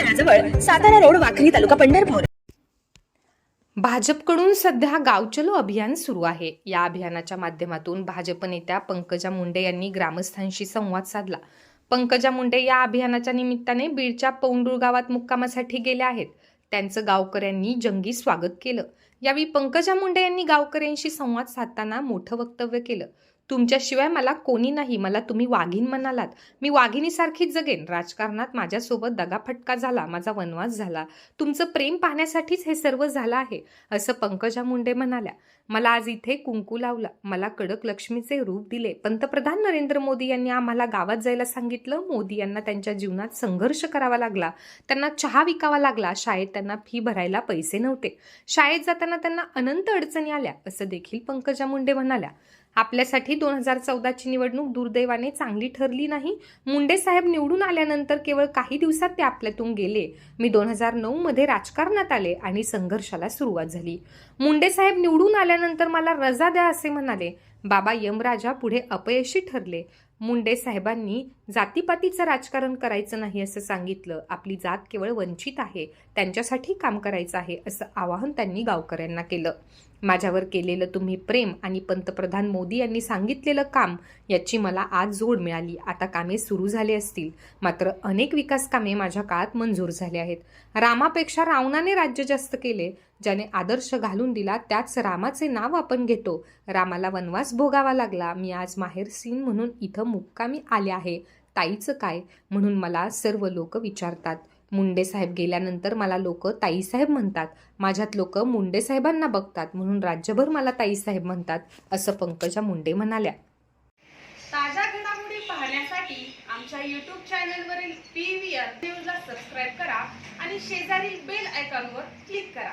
तळाजवळ Satara road Wakhari taluka Pandharpur. भाजपकडून सध्या गावचलो अभियान सुरू आहे. या अभियानाच्या माध्यमातून भाजप नेत्या पंकजा मुंडे यांनी ग्रामस्थांशी संवाद साधला. पंकजा मुंडे या अभियानाच्या निमित्ताने बीडच्या पौंडूर गावात मुक्कामासाठी गेल्या आहेत. त्यांचं गावकऱ्यांनी जंगी स्वागत केलं. यावेळी पंकजा मुंडे यांनी गावकऱ्यांशी संवाद साधताना मोठं वक्तव्य केलं. तुमच्याशिवाय मला कोणी नाही. मला तुम्ही वाघीण म्हणालात. मी वाघिणीसारखीच जगेन. राजकारणात माझ्यासोबत दगाफटका झाला. माझा वनवास झाला. तुमचं प्रेम पाहण्यासाठीच हे सर्व झालं आहे असं पंकजा मुंडे म्हणाल्या. मला आज इथे कुंकू लावला. मला कडक लक्ष्मीचे रूप दिले. पंतप्रधान नरेंद्र मोदी यांनी आम्हाला गावात जायला सांगितलं. मोदी यांना त्यांच्या जीवनात संघर्ष करावा लागला. त्यांना चहा विकावा लागला. शाळेत त्यांना फी भरायला पैसे नव्हते. शाळेत जाताना त्यांना अनंत अडचणी आल्या असं देखील पंकजा मुंडे म्हणाल्या. आपल्यासाठी दोन हजार चौदाची निवडणूक दुर्दैवाने चांगली ठरली नाही. मुंडे साहेब निवडून आल्यानंतर केवळ काही दिवसात ते आपल्यातून गेले. मी दोन हजार नऊमध्ये राजकारणात आले आणि संघर्षाला सुरुवात झाली. मुंडे साहेब निवडून आल्यानंतर मला रजा द्या असे म्हणाले. बाबा यमराजा पुढे अपयशी ठरले. मुंडे साहेबांनी जातीपातीचं राजकारण करायचं नाही असं सांगितलं. आपली जात केवळ वंचित आहे. त्यांच्यासाठी काम करायचं आहे असं आवाहन त्यांनी गावकऱ्यांना केलं. माझ्यावर केलेलं तुम्ही प्रेम आणि पंतप्रधान मोदी यांनी सांगितलेलं काम याची मला आज जोड मिळाली. आता कामे सुरू झाली असतील. मात्र अनेक विकास कामे माझ्या काळात मंजूर झाले आहेत. रामापेक्षा रावणाने राज्य जास्त केले. ज्याने आदर्श घालून दिला त्याच रामाचे नाव आपण घेतो. रामाला वनवास भोगावा लागला. मी आज माहेर सीन म्हणून इथं मुक्कामी आले आहे. ताईचं काय? म्हणून मला सर्व लोक विचारतात. मुंडे साहेब गेल्यानंतर मला लोक ताईसाहेब म्हणतात. माझ्यात लोक मुंडे साहेबांना बघतात. म्हणून राज्यभर मला ताईसाहेब म्हणतात असं पंकजा मुंडे म्हणाल्या. ताज्या घडामोडी पाहण्यासाठी आमच्या यूट्यूब चॅनलवरील पी व्ही आर न्यूजला सबस्क्राईब करा आणि शेजारील बेल आयकॉनवर क्लिक करा.